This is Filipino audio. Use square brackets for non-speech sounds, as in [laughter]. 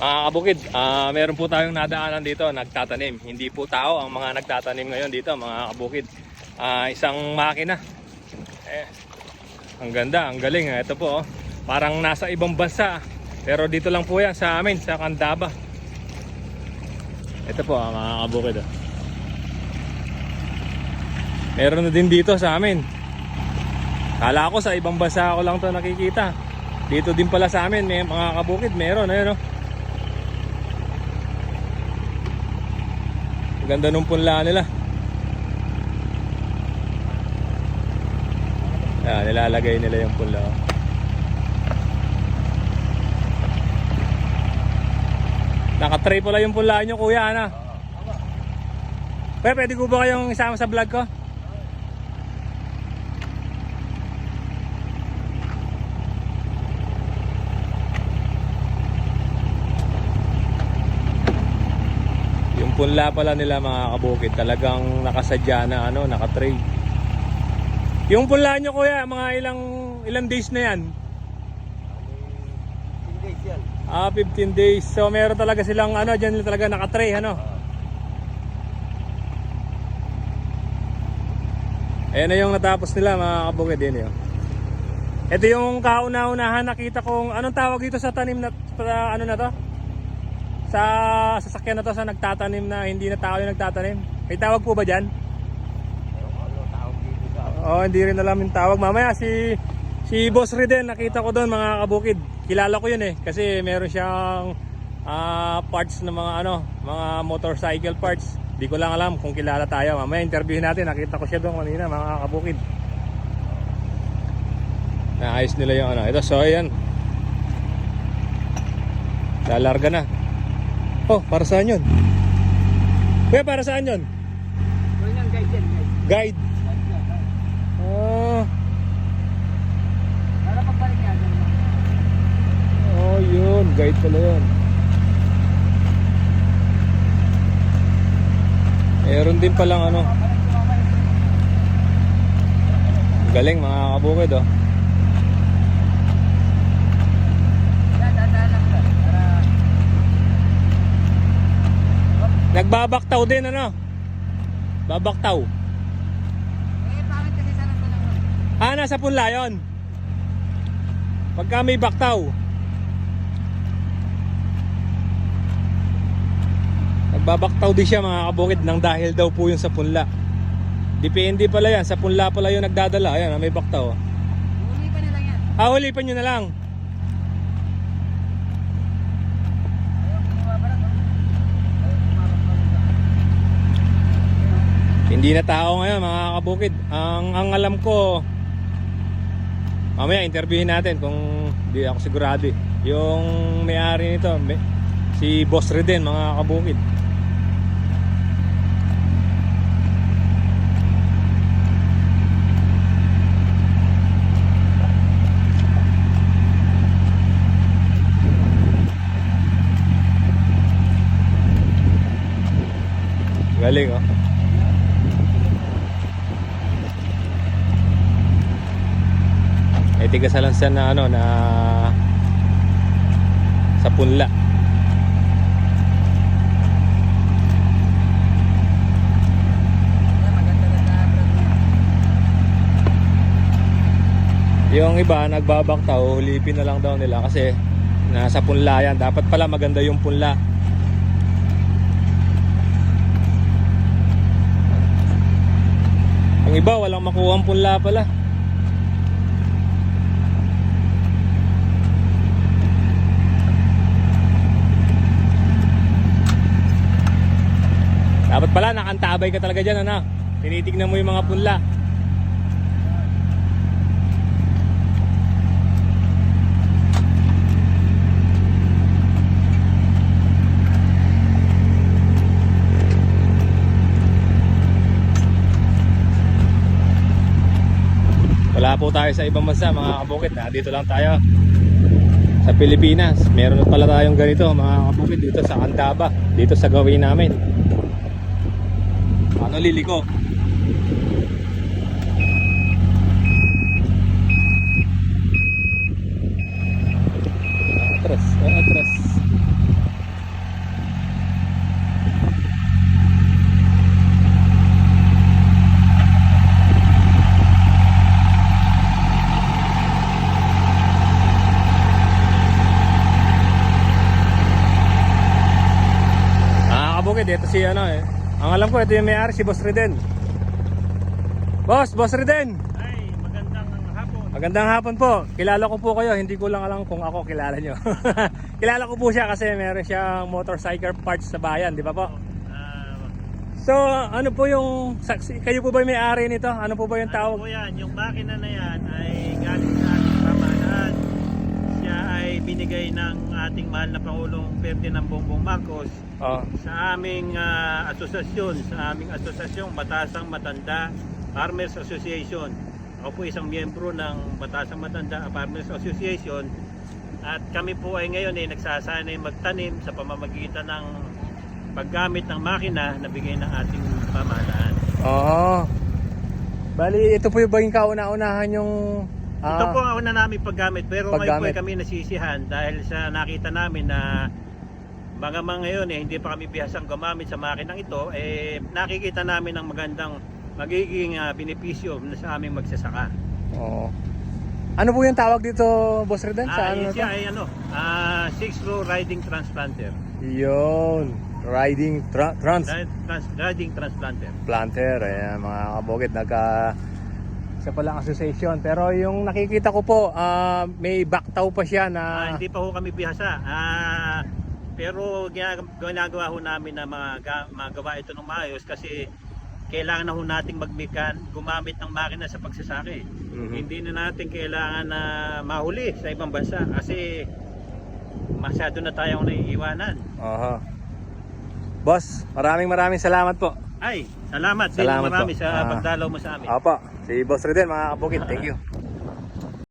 Mga kabukid, ah, meron po tayong nadaanan dito, nagtatanim. Hindi po tao ang mga nagtatanim ngayon dito, mga kabukid. Ah, isang makina. Eh, ang ganda, ang galing. Ito po, oh. parang nasa ibang bansa. Pero dito lang po yan sa amin, sa Candaba. Ito po, ah, mga kabukid. Oh. Meron na din dito sa amin. Kala ko sa ibang bansa ako lang to nakikita. Dito din pala sa amin, may mga kabukid, meron, ayun oh. Ganda nung punla nila. Ayan, nilalagay nila yung punla. oh. Naka-tray pala yung punla nyo kuya, ano? Pwede, pwede ko ba kayong isama sa vlog ko? Yung punla pala nila mga kabukid, talagang nakasadya na ano, naka-tray. Yung punla nyo kuya, mga ilang ilang days na yan? Hindi yan. Ah, 15 days. So meron talaga silang ano, diyan talaga naka-tray ano. Ayan na yung natapos nila mga kabukid din yun. Ito yung kauna-unahan nakita kong anong tawag dito sa tanim na sa ano na to? Sa sasakyan na to sa nagtatanim na hindi na tao yung nagtatanim. May tawag po ba dito sa Oh, hindi rin alam yung tawag. Mamaya si si Boss Riden nakita ko doon mga kabukid. Kilala ko yun eh kasi meron siyang ah, parts ng mga ano, mga motorcycle parts. Di ko lang alam kung kilala tayo. Mamaya interviewin natin. Nakita ko siya doon kanina mga kabukid. Naayos nila yung ano. Ito, so ayan. Lalarga na. Oh, para saan yun? Kuya, para saan yun? Ano yan guide yan guide. Guide. Oh, Para pagbalik yan. oh yun. Guide pala yun. Meron din palang ano. Galing mga kabukid oh. Yan, dadaan lang sir. Para Nagbabaktaw din ano? Babaktaw. Eh, bakit kasi sana ito lang? Ah, nasa punla yun. Pagka may baktaw. Nagbabaktaw din siya mga kabukid nang dahil daw po yun sa punla. Depende pala yan. Sa punla pala yung nagdadala. Ayan, ah, may baktaw. oh. Uli pa na lang yan. Ah, hulipan nyo na lang. Ayaw, bumaba na to. Ayaw, bumaba pa rin. Hindi na tao ngayon mga kabukid. Ang, ang alam ko, mamaya interviewin natin kung di ako sigurado eh. Yung may-ari nito, may, si Boss Reden mga kabukid. Galing oh. Tiga sa lansan na ano na sa punla. Yung iba nagbabaktaw, hulipin na lang daw nila kasi nasa punla yan. Dapat pala maganda yung punla. Yung iba walang makuha ang punla pala. Dapat pala nakantabay ka talaga dyan ano. Tinitignan mo yung mga punla. Wala po tayo sa ibang bansa mga kabukid. Dito lang tayo sa Pilipinas. Meron pala tayong ganito mga kabukid dito sa Candaba. Dito sa gawin namin. Ah, ano liliko? Atras, eh atras. Ah, kabukid, ito si ano eh. Ang alam ko, ito yung may-ari, si Boss Reden. Boss, Boss Reden! Ay, magandang hapon. Magandang hapon po. Kilala ko po kayo. Hindi ko lang alam kung ako kilala nyo. [laughs] kilala ko po siya kasi meron siyang motorcycle parts sa bayan, di ba po? Ah, So, ano po yung, kayo po ba yung may-ari nito? Ano po ba yung ano tawag? po yan, yung makina na yan ay galing sa ating pamahalaan. Siya ay binigay ng ating mahal na Pangulong Ferdinand Bongbong Marcos Oh. sa aming ah, asosasyon, sa aming asosasyong Batasang Matanda Farmers Association. Ako po isang miyembro ng Batasang Matanda Farmers Association at kami po ay ngayon ay nagsasanay magtanim sa pamamagitan ng paggamit ng makina na bigay ng ating pamahalaan. Oo. Bali, ito po yung ba yung kauna-unahan yung... ah, Ito po ang una namin paggamit pero ngayon po Paggamit. kami nasisihan dahil sa nakita namin na mga mga ngayon eh, hindi pa kami bihasang gumamit sa makinang ito eh nakikita namin ang magandang magiging ah, benepisyo na sa aming magsasaka. Oo. Ano po yung tawag dito, Boss Reden? Sa Ah, ano siya ay ano, ah, six row riding transplanter. Yun. Riding tra- trans Trans, riding transplanter. planter. Ayan, mga kabukit. Nagka... Isa palang association. Pero yung nakikita ko po, ah, may backtaw pa siya Ah, na... hindi pa ho kami bihasa. Ah, pero ginag- ginagawa ho namin na mga magawa ito ng maayos kasi kailangan na ho nating magmikan, gumamit ng makina sa pagsasaki. Mhm. Hindi na natin kailangan na mahuli sa ibang bansa kasi masyado na tayong naiiwanan. Aha. Boss, maraming maraming salamat po. Ay, salamat, din Salamat marami po. sa Ah. pagdalaw mo sa amin. Apa, si Boss Reden, mga kabukit. Thank you.